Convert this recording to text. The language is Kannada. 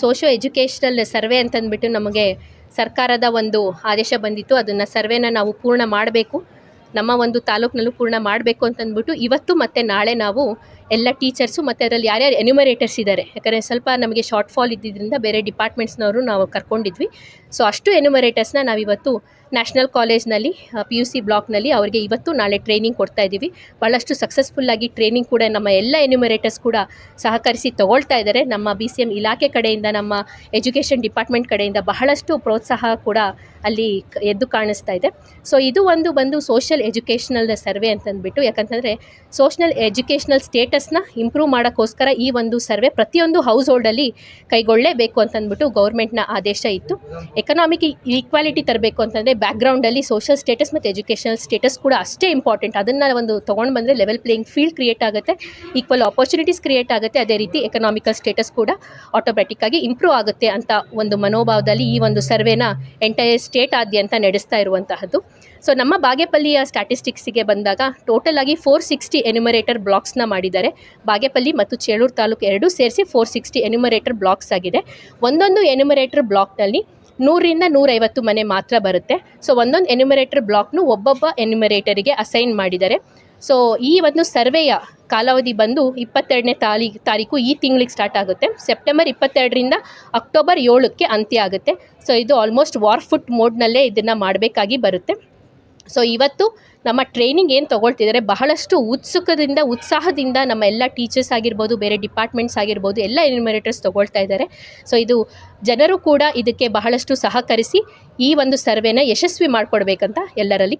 ಸೋಷೋ ಎಜುಕೇಷನಲ್ ಸರ್ವೆ ಅಂತಂದ್ಬಿಟ್ಟು ನಮಗೆ ಸರ್ಕಾರದ ಒಂದು ಆದೇಶ ಬಂದಿತ್ತು. ಅದನ್ನು ಸರ್ವೆನ ನಾವು ಪೂರ್ಣ ಮಾಡಬೇಕು. ನಮ್ಮ ಒಂದು ತಾಲೂಕಿನಲ್ಲೂ ಪೂರ್ಣ ಮಾಡಬೇಕು ಅಂತಂದ್ಬಿಟ್ಟು ಇವತ್ತು ಮತ್ತು ನಾಳೆ ನಾವು ಎಲ್ಲ ಟೀಚರ್ಸು ಮತ್ತು ಅದರಲ್ಲಿ ಯಾರ್ಯಾರು ಎನ್ಯುಮರೇಟರ್ಸ್ ಇದ್ದಾರೆ. ಯಾಕಂದರೆ ಸ್ವಲ್ಪ ನಮಗೆ ಶಾರ್ಟ್ ಫಾಲ್ ಇದ್ದಿದ್ದರಿಂದ ಬೇರೆ ಡಿಪಾರ್ಟ್ಮೆಂಟ್ಸ್ನವರು ನಾವು ಕರ್ಕೊಂಡಿದ್ವಿ. ಸೊ ಅಷ್ಟು ಎನ್ಯುಮರೇಟರ್ಸ್ನ ನಾವಿವತ್ತು ನ್ಯಾಷನಲ್ ಕಾಲೇಜ್ನಲ್ಲಿ ಪಿ ಯು ಸಿ ಬ್ಲಾಕ್ನಲ್ಲಿ ಅವರಿಗೆ ಇವತ್ತು ನಾಳೆ ಟ್ರೈನಿಂಗ್ ಕೊಡ್ತಾ ಇದ್ದೀವಿ. ಭಾಳಷ್ಟು ಸಕ್ಸಸ್ಫುಲ್ಲಾಗಿ ಟ್ರೈನಿಂಗ್ ಕೂಡ ನಮ್ಮ ಎಲ್ಲ ಎನ್ಯುಮರೇಟರ್ಸ್ ಕೂಡ ಸಹಕರಿಸಿ ತಗೊಳ್ತಾ ಇದ್ದಾರೆ. ನಮ್ಮ ಬಿ ಸಿ ಎಂ ಇಲಾಖೆ ಕಡೆಯಿಂದ, ನಮ್ಮ ಎಜುಕೇಷನ್ ಡಿಪಾರ್ಟ್ಮೆಂಟ್ ಕಡೆಯಿಂದ ಬಹಳಷ್ಟು ಪ್ರೋತ್ಸಾಹ ಕೂಡ ಅಲ್ಲಿ ಎದ್ದು ಕಾಣಿಸ್ತಾ ಇದೆ. ಸೊ ಇದು ಒಂದು ಬಂದು ಸೋಷಿಯಲ್ ಎಜುಕೇಷನಲ್ ಸರ್ವೆ ಅಂತಂದ್ಬಿಟ್ಟು, ಯಾಕಂತಂದರೆ ಸೋಷಿಯಲ್ ಎಜುಕೇಷನಲ್ ಸ್ಟೇಟಸ್ನ ಇಂಪ್ರೂವ್ ಮಾಡೋಕ್ಕೋಸ್ಕರ ಈ ಒಂದು ಸರ್ವೆ ಪ್ರತಿಯೊಂದು ಹೌಸ್ ಹೋಲ್ಡಲ್ಲಿ ಕೈಗೊಳ್ಳಲೇಬೇಕು ಅಂತಂದ್ಬಿಟ್ಟು ಗೌರ್ಮೆಂಟ್ನ ಆದೇಶ ಇತ್ತು. ಎಕನಾಮಿಕ್ ಈಕ್ವಾಲಿಟಿ ತರಬೇಕು ಅಂತಂದರೆ ಬ್ಯಾಕ್ಗ್ರೌಂಡಲ್ಲಿ ಸೋಷಿಯಲ್ ಸ್ಟೇಟಸ್ ಮತ್ತು ಎಜುಕೇಷನಲ್ ಸ್ಟೇಟಸ್ ಕೂಡ ಅಷ್ಟೇ ಇಂಪಾರ್ಟೆಂಟ್ ಅದನ್ನು ಒಂದು ತೊಗೊಂಡು ಬಂದರೆ ಲೆವೆಲ್ ಪ್ಲೇಯಿಂಗ್ ಫೀಲ್ಡ್ ಕ್ರಿಯೇಟ್ ಆಗುತ್ತೆ ಈಕ್ವಲ್ ಆಪರ್ಚುನಿಟೀಸ್ ಕ್ರಿಯೇಟ್ ಆಗುತ್ತೆ. ಅದೇ ರೀತಿ ಎಕನಾಮಿಕಲ್ ಸ್ಟೇಟಸ್ ಕೂಡ ಆಟೋಮ್ಯಾಟಿಕ್ಕಾಗಿ ಇಂಪ್ರೂವ್ ಆಗುತ್ತೆ ಅಂತ ಒಂದು ಮನೋಭಾವದಲ್ಲಿ ಈ ಒಂದು ಸರ್ವೆನ ಎಂಟೈರ್ ಸ್ಟೇಟ್ ಆದ್ಯಂತ ನಡೆಸ್ತಾ ಇರುವಂತಹದ್ದು. ಸೊ ನಮ್ಮ ಬಾಗೇಪಲ್ಲಿಯ ಸ್ಟ್ಯಾಟಿಸ್ಟಿಕ್ಸಿಗೆ ಬಂದಾಗ ಟೋಟಲ್ ಆಗಿ ಫೋರ್ ಸಿಕ್ಸ್ಟಿ ಎನ್ಯುಮರೇಟರ್ ಬ್ಲಾಕ್ಸ್ನ ಮಾಡಿದ್ದಾರೆ. ಬಾಗೇಪಲ್ಲಿ ಮತ್ತು ಚೇಳೂರು ತಾಲೂಕು ಎರಡೂ ಸೇರಿಸಿ ಫೋರ್ ಸಿಕ್ಸ್ಟಿ ಎನ್ಯುಮರೇಟರ್ ಬ್ಲಾಕ್ಸ್ ಆಗಿದೆ. ಒಂದೊಂದು ಎನ್ಯುಮರೇಟರ್ ಬ್ಲಾಕ್ನಲ್ಲಿ ನೂರಿಂದ ನೂರೈವತ್ತು ಮನೆ ಮಾತ್ರ ಬರುತ್ತೆ. ಸೊ ಒಂದೊಂದು ಎನ್ಯುಮರೇಟರ್ ಬ್ಲಾಕ್ನು ಒಬ್ಬೊಬ್ಬ ಎನ್ಯುಮರೇಟರಿಗೆ ಅಸೈನ್ ಮಾಡಿದ್ದಾರೆ ಸೊ ಈ ಒಂದು ಸರ್ವೆಯ ಕಾಲಾವಧಿ ಬಂದು ಇಪ್ಪತ್ತೆರಡನೇ ತಾರೀ ತಾರೀಕು ಈ ತಿಂಗಳಿಗೆ ಸ್ಟಾರ್ಟ್ ಆಗುತ್ತೆ. ಸೆಪ್ಟೆಂಬರ್ ಇಪ್ಪತ್ತೆರಡರಿಂದ ಅಕ್ಟೋಬರ್ ಏಳಕ್ಕೆ ಅಂತ್ಯ ಆಗುತ್ತೆ. ಸೊ ಇದು ಆಲ್ಮೋಸ್ಟ್ ವಾರ್ ಫುಟ್ ಮೋಡ್ನಲ್ಲೇ ಇದನ್ನು ಮಾಡಬೇಕಾಗಿ ಬರುತ್ತೆ. ಸೊ ಇವತ್ತು ನಮ್ಮ ಟ್ರೈನಿಂಗ್ ಏನು ತೊಗೊಳ್ತಿದ್ದಾರೆ? ಬಹಳಷ್ಟು ಉತ್ಸುಕದಿಂದ, ಉತ್ಸಾಹದಿಂದ ನಮ್ಮ ಎಲ್ಲ ಟೀಚರ್ಸ್ ಆಗಿರ್ಬೋದು, ಬೇರೆ ಡಿಪಾರ್ಟ್ಮೆಂಟ್ಸ್ ಆಗಿರ್ಬೋದು, ಎಲ್ಲ ಎನ್ಯುಮರೇಟರ್ಸ್ ತೊಗೊಳ್ತಾ ಇದ್ದಾರೆ. ಸೊ ಇದು ಜನರು ಕೂಡ ಇದಕ್ಕೆ ಬಹಳಷ್ಟು ಸಹಕರಿಸಿ ಈ ಒಂದು ಸರ್ವೆನ ಯಶಸ್ವಿ ಮಾಡಿಕೊಡ್ಬೇಕಂತ ಎಲ್ಲರಲ್ಲಿ